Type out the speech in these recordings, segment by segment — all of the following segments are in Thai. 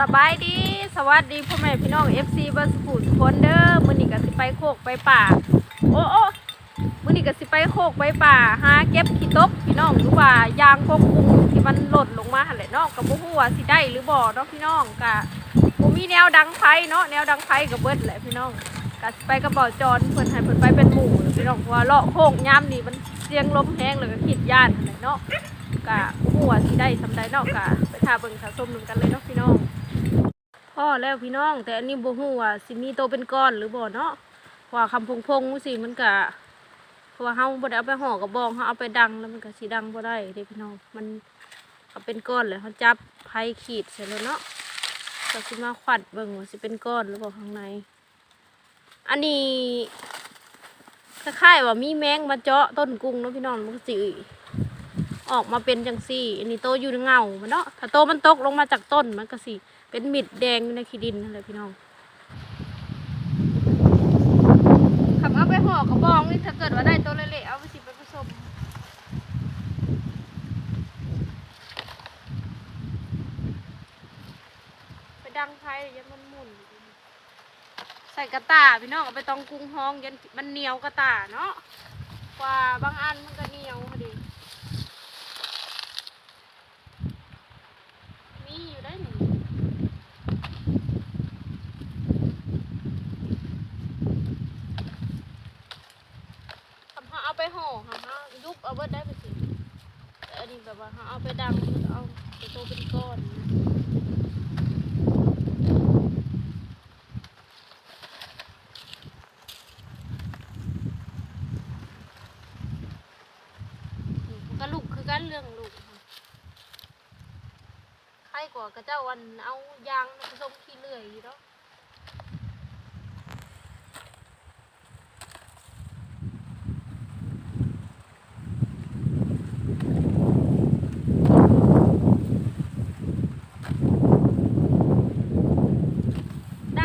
สบายดี สวัสดีพ่อแม่พี่น้อง FC เบอร์สปูทุกคนเด้อมื้อนี้ก็สิไปโคกไปป่า โอ้โอ้มือนี้ก็สิไปโคกไปป่าหาเก็บขี้ตกพี่น้องหรือว่ายางพวกกุ้งที่มันหล่นลงมาหันแหละเนาะก็บ่ฮู้ว่าสิได้หรือบ่เนาะพี่น้องก็บ่มีแนวดังไฟเนาะแนวดังไฟก็เบิดแหละพี่น้องก็สิไปกับบ่อจอนเพิ่นให้เพิ่นไปเป็นหมู่พี่น้องว่าเลาะโคกยามนี้มันเสียงลมแฮงแล้วก็คิดย่านหันแหละเนาะก็บ่ฮู้ว่าสิได้สำใดเนาะก็ไปทาเบิ่งท่าชมนำกันเลยเนาะพี่น้อง พ่อแล้วพี่น้อง แต่อันนี้บ่ฮู้ว่าสิมีโตเป็นก้อนหรือบ่เนาะเพราะว่าคำพงพงสิมันก็เพราะว่าเฮาบ่ได้เอาไปห่อกระบองเฮาเอาไปดังแล้วมันก็สิดังบ่ได้เด้พี่น้องมันเอาเป็นก้อนเลยเฮาจับไผขีดเสร็จแล้วเนาะก็สิมาขวัดเบิ่งว่าสิเป็นก้อนหรือบ่ข้างใน อันนี้คล้ายๆว่ามีแมงมาเจาะต้นกุ้งเนาะพี่น้องมันก็สิออกมาเป็นจังซี่ อันนี้โตอยู่ในเงามันเนาะถ้าโตมันตกลงมาจากต้นมันก็สิ เป็นมิดแดงอยู่ในขี้ดินนั่นแหละพี่น้องขับเอาไปห่อกระบองนี่ถ้าเกิดว่าได้ตัวเละๆเอาไปสิไปผสมไปดังไฟยันมันหมุน ใส่กระตาพี่น้องเอาไปตองกุ้งห้องยันมันเหนียวกระตาเนาะกว่าบางอันมันก็เหนียวพอดี มีอยู่ได้หนึ่ง ทำเขาหายุบเอาเบิดได้ไปสิอันนี้แบบว่าเขาเอาไปดังเอาไปโตเป็นก้อนนี่มันก็ลูกคือกันเรื่องลูกค่ะใครกว่ากระเจ้าวันเอายางผสมขี้เลื่อยอยู่แล้ว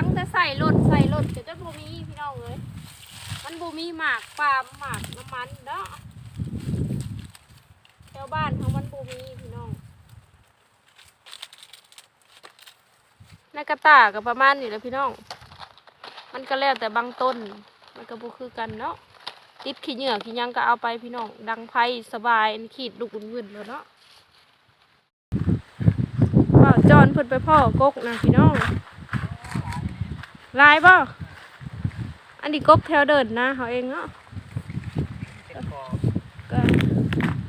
งแต่ใส่รถใส่รถเดี๋ยวจะบูมีพี่น้องเลย มันบูมีหมากปล์มหมากน้ำมันเนาะแถวบ้านของมันบูมีพี่น้องในกระตากับประมาณนี้แหละพี่น้อง มันก็แล้วแต่บางต้น มันก็บูคือกันเนาะ ติดขี้เหงื่อขี้ยังก็เอาไปพี่น้อง ดังไพ่สบายขีดลูกอุ่นๆแล้วเนาะจอนเพิ่นไปพ่อกกนะพี่น้องลายบ่ อันนี้กบแถวเดินนะเขาเองเนาะก็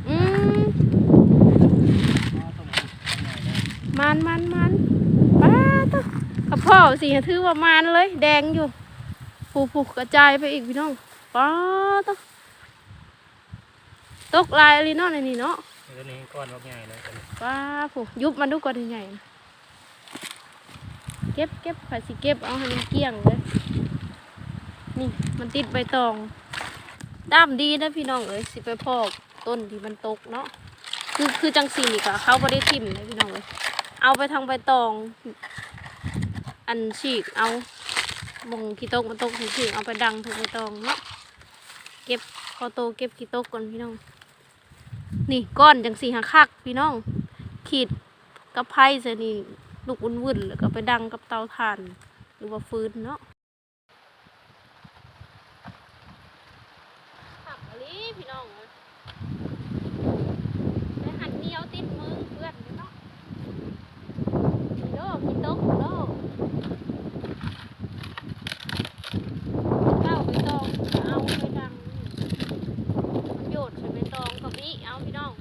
อืมมันมันมันป้าตัวกับพ่อสิถือว่ามันเลย แดงอยู่ผูผูกระจายไปอีกพี่น้องป้าตัวตกลายอะไรเนาะในนี่เนาะตัวนี้ก้อนว่าง่ายเลยตัวนี้ป้าผูยุบมันดูก่อนใหญ่ๆนะเก็บเก็บข่อยสิเก็บเอาให้มันเกลี้ยงเลย นี่มันติดใบตองด้ามดีนะพี่น้องเอ้ยสิไปพอกต้นที่มันตกเนาะคือคือจังสีนี่ก็เขาไม่ได้ทิ่มเลยพี่น้องเอ้ยเอาไปทางใบตอง อันฉีกเอามงขี้ตกมันตกฉีกเอาไปดังทางใบตองเนาะเก็บคอโตเก็บขี้ตกก่อนพี่น้อง นี่ก้อนจังสีหักคักพี่น้อง ขีดกับไพ่ใส่นี่ลูกอุ่นๆแล้วก็ไปดังกับเตาถ่าน หรือว่าฟืนเนาะ ขับอลีพี่น้องเอ้ยไปหันเหนียวติดมือเพื่อนเนาะนี่โลกินตกโลเก้าไปตองเอาไปดังมันโยดใส่ไปตองกับนี่เอาพี่น้อง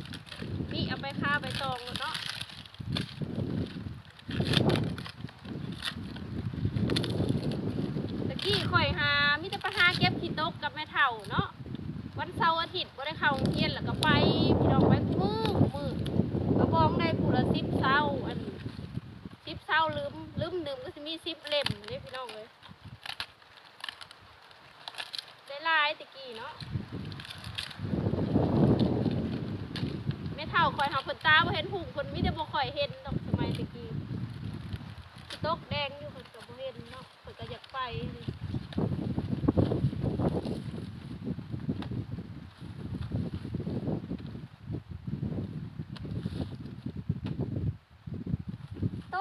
นี่เอาไปฆ่าไปตองเนาะตะกี้ข่อยหามิตรประหาเกับแม่เฒ่าเนาะวันเสาร์อาทิตย์ก็ได้เข้าโรงเรียนแล้วก็ไปพี่น้องไปมือมือก็บองได้ผู้ละสิบเสาอันสิบเสาลืมลืมหนึ่งก็จะมีสิบเล่มนี่พี่น้องเลยได้ลายตะกี้เนาะแม่เท่าคอยหาเพิ่นตาบ่เห็นหุ่งเพิ่นมีแต่บ่ค่อยเห็นดอกสมัยตะกี้ตกแดงอยู่เพิ่นก็บ่เห็นเนาะเพิ่นก็อยากไป ต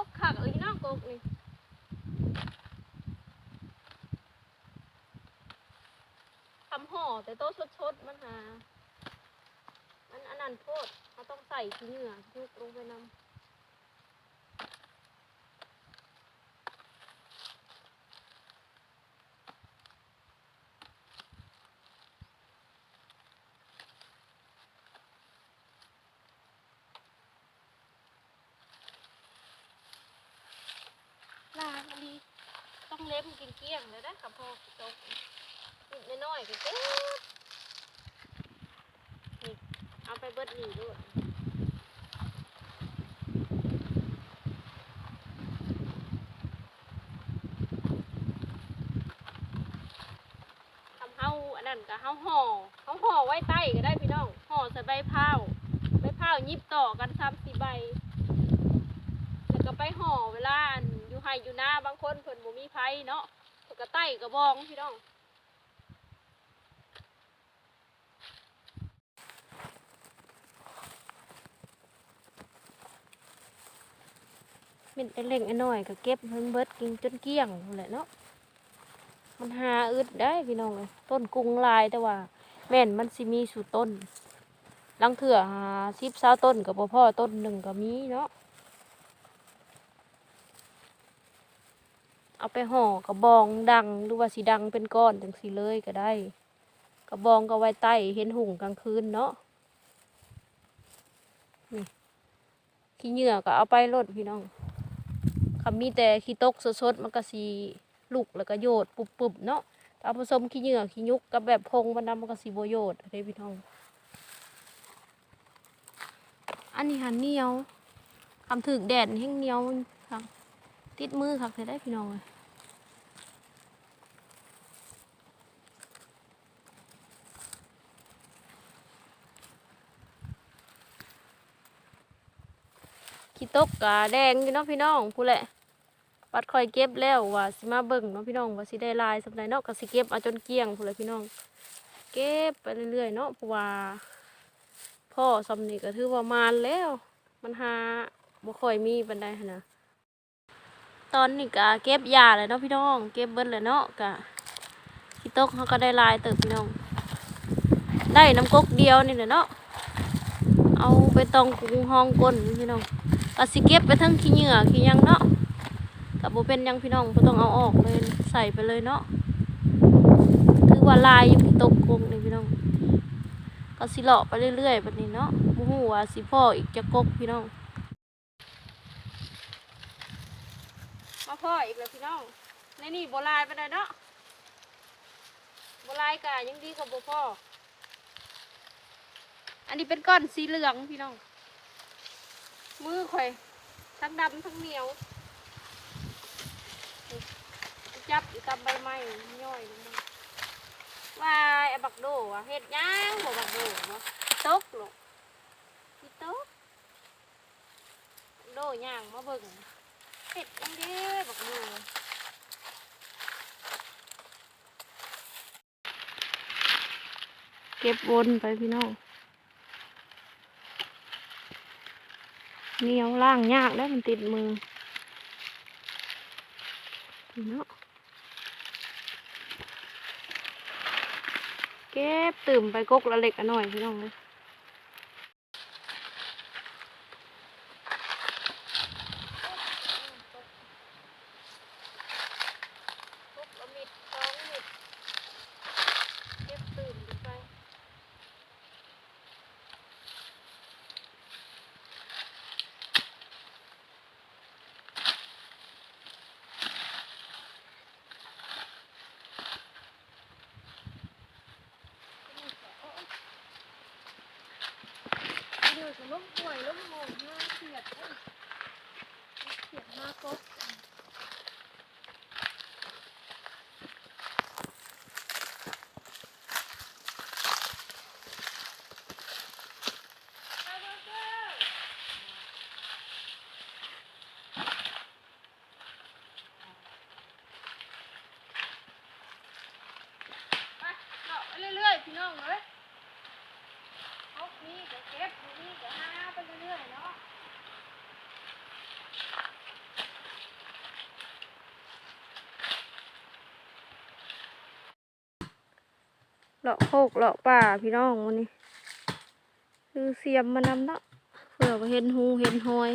กขักลีน้องกกนี่ทำห่อแต่โต๊ะชดๆมันหามันอันนันโทษเขาต้องใส่ขี้เหงื่อยุกลงไปน้ำ ต้องเล็บกินเกลี้ยงเลยนะกับพ่อจกนิดน้อยก็เก็บนี่เอาไปเบิดหนีด้วยทำเฮาอันนั้นก็เฮาห่อเฮาห่อไว้ใต้ก็ได้พี่น้องห่อใส่ใบพร้าใบพร้ายิบต่อกันซ้ำสี่ใบแล้วก็ไปห่อเวลาอัน อยู่ไห้อยู่หน้าบางคนเพิ่นบ่มีไผเนาะเพิ่นก็ไต้กระบองพี่น้องเป็นเล็กๆน้อยก็เก็บเพิ่นเบิดกินจนเกลี้ยงแหละเนาะมันหาอึดได้พี่น้องเอ้ยต้นกรุงลายแต่ว่า แม่นมันสิมีสู่ต้นลังเถื่อหาสิบเศร้าต้นกับพ่อต้นหนึ่งก็มีเนาะ เอาไปห่อกระบองดังหรือว่าสีดังเป็นก้อนจังสีเลยก็ได้ กระบองก็ไว้ใต้เห็นหุ่งกลางคืนเนาะนี่ขี้เหงื่อก็เอาไปลดพี่น้องคำมีแต่ขี้ตกสดๆมันก็สีลุกแล้วก็โยดปุบๆเนาะเอาผสมขี้เหงื่อขี้ยุกกับแบบพงมันนำมันก็สีโบโยดอะไรพี่น้อง อันนี้หันเหนียวคำถึกแดดแห้งเหนียว ติดมือครับได้พี่น้องเลยขี้ตกกะแดงอยู่เนาะพี่น้องพูแหละปัดคอยเก็บแล้วว่าสิมาเบิ่งเนาะพี่น้องว่าสิได้ลายสำหรับเนาะก็สิเก็บเอาจนเกลี้ยงพูดเลยพี่น้อง เก็บไปเรื่อยๆเนาะเพราะว่า พ่อสำนี่ก็ถือว่ามานแล้ว มันหาบ่ค่อยมีปันไดหั้นนะ ตอนนี้ก็เก็บยาเลยเนาะพี่น้อง เก็บเบิ้เลยเนาะกะขี้ตกเขาก็ได้ลายเติบพี่น้อง ได้น้ำก๊กเดียวนี่แหละเนาะ เอาไปตองกรุงห้องก้นพี่น้องก็สิเก็บไปทั้งขี้เหงื่อขี้ยังเนาะกับโบเป็นยังพี่น้องบ่ต้องเอาออกเลยใส่ไปเลยเนาะถือว่าลายอยู่ตกกงนี่พี่น้อง ก็สิเลาะไปเรื่อยๆแบบนี้เนาะบ่ฮู้ว่าสิพ่ออีกจะกกพี่น้อง มา พ่ออีกแล้วพี่น้องในนี่โบราณไปเลยเนาะโบราณกะยังดีกว่าโบพ่อ อันนี้เป็นก้อนสีเหลืองพี่น้อง มือข่อย ทั้งดำทั้งเหนียว จับอยู่ตามใบไม้ย่อยลงมาว่าไอ้บักโดอะเฮ็ดย่างบ่บักโดบ่ตกลงพี่ตกบักโดย่างมาเบิ่ง ผ็ดยังดีบอกหนูเก็บวนไปพี่น้องเหนียวล่างยากแล้วมันติดมือพี่น้องเก็บตื่มไปกกละเล็กละหน่อยพี่น้องเลย ทุบละมิดสองมิดเก็บตื่นขึ้นไปเดี๋ยวจะ ล้มป่วยล้มงงหน้าเสียดเอ้ยเขียดหน้ากบ ไปเลาะไปเรื่อยๆพี่น้องเลยเอานี่ก็เก็บนี่ก็หาไปเรื่อยๆเนาะ เลาะโคกเลาะป่าพี่น้องวันนี้ คือเสียมมานำเนาะเผื่อว่าเห็นหูเห็นหอย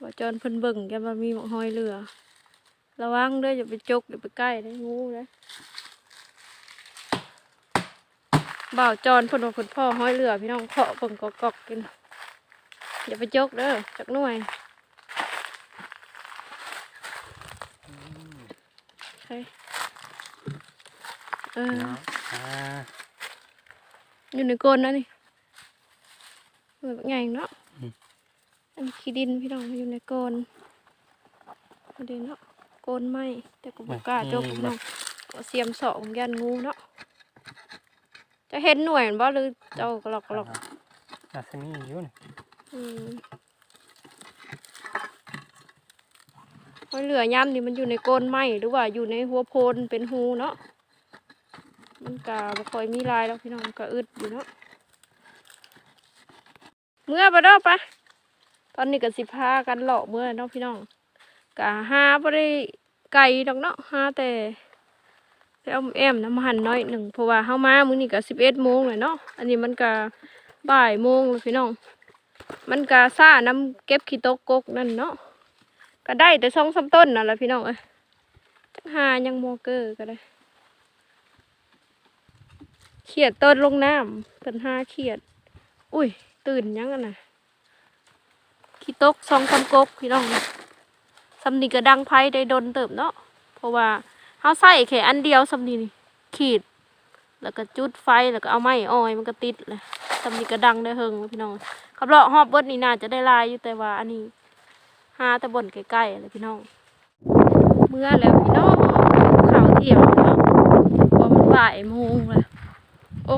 ว่าจอนเพิ่นเบิ่งแกมามีหมอกหอยเหลือ ระวังเด้ออย่าไปจกอย่าไปใกล้ได้งูนะบ่าวจอนเพิ่นว่าเพิ่นพ่อหอยเหลือพี่น้องเคาะเบิ่งกอกๆกินอย่าไปจกเด้อจักหน่วยใช่ เออ เนาะอ่าอยู่ในโกนนะนี่แบบไงเนาะ อันขี้ดินพี่น้องอยู่ในโกนประเด็นเนาะ โกนไหมแต่ก็บอกกล้าจกพี่น้องก็เสียมเสาะของยันงูเนาะ จะเห็นหน่วยมันบ่หรือเจ้ากระหลอกกระหลอกอาสมีอยู่นี่อืมหอยเหลือย่ำนี่มันอยู่ในโกนไหมหรือว่าอยู่ในหัวโพนเป็นหูเนาะ มันกะบ่ค่อยมีลายแล้วพี่น้องก็อึดอยู่เนาะเมื่อบ่ดอกปะตอนนี้ก็สิพากันเลาะเมื่อเนาะพี่น้องกะหาบ่ได้ไกลดอกเนาะหาแต่แต่เอาแอมน้ำหันน้อยหนึ่งเพราะว่าเฮามามื้อนี้ก็สิบเอ็ดโมงเลยเนาะอันนี้มันก็บ่ายโมงแล้วพี่น้อง มันก็ซ่าน้ำเก็บขี้ตกกกนั่นเนาะก็ได้แต่สองสามต้นนั่นแหละพี่น้องเอ้ยหายังโมเกอร์ก็ได้ เขียดต้นลงน้ำเป็นห้าเขียด อุ้ย ตื่นยังกันนะขี้ตกสองสามกกพี่น้องสำนีก็ดังไพ่ได้ดนเติบเนาะเพราะว่าเขาใส่แค่อันเดียวสำนีขีด แล้วก็จุดไฟแล้วก็เอาไม้อ้อยมันก็ติดเลยสำนีก็ดังได้เฮงพี่น้องขับเลาะหอบเบิดนี่น่าจะได้ลายอยู่แต่ว่าอันนี้หาแต่บนใกล้ๆเลยพี่น้อง เมื่อแล้วพี่น้องข่าวเที่ยงเนาะเพอมันบ่ายโมงแล้ว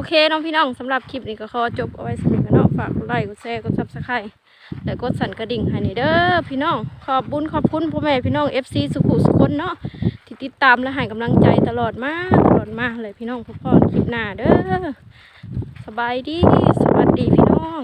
เคน้องพี่น้องสำหรับคลิปนี้ก็ขอจบเอาไว้สนิทกันเนาะฝากกดไลค์กดแชร์กดซับสไครต์และกดสั่นกระดิ่งให้นี่เด้อพี่น้องขอบบุญขอบคุณพ่อแม่พี่น้อง FC สุขุสุคนเนาะที่ติดตามและให้กำลังใจตลอดมาตลอดมาเลยพี่น้องพ่อพ่อคลิปหน้าเด้อสบายดีสวัสดีพี่น้อง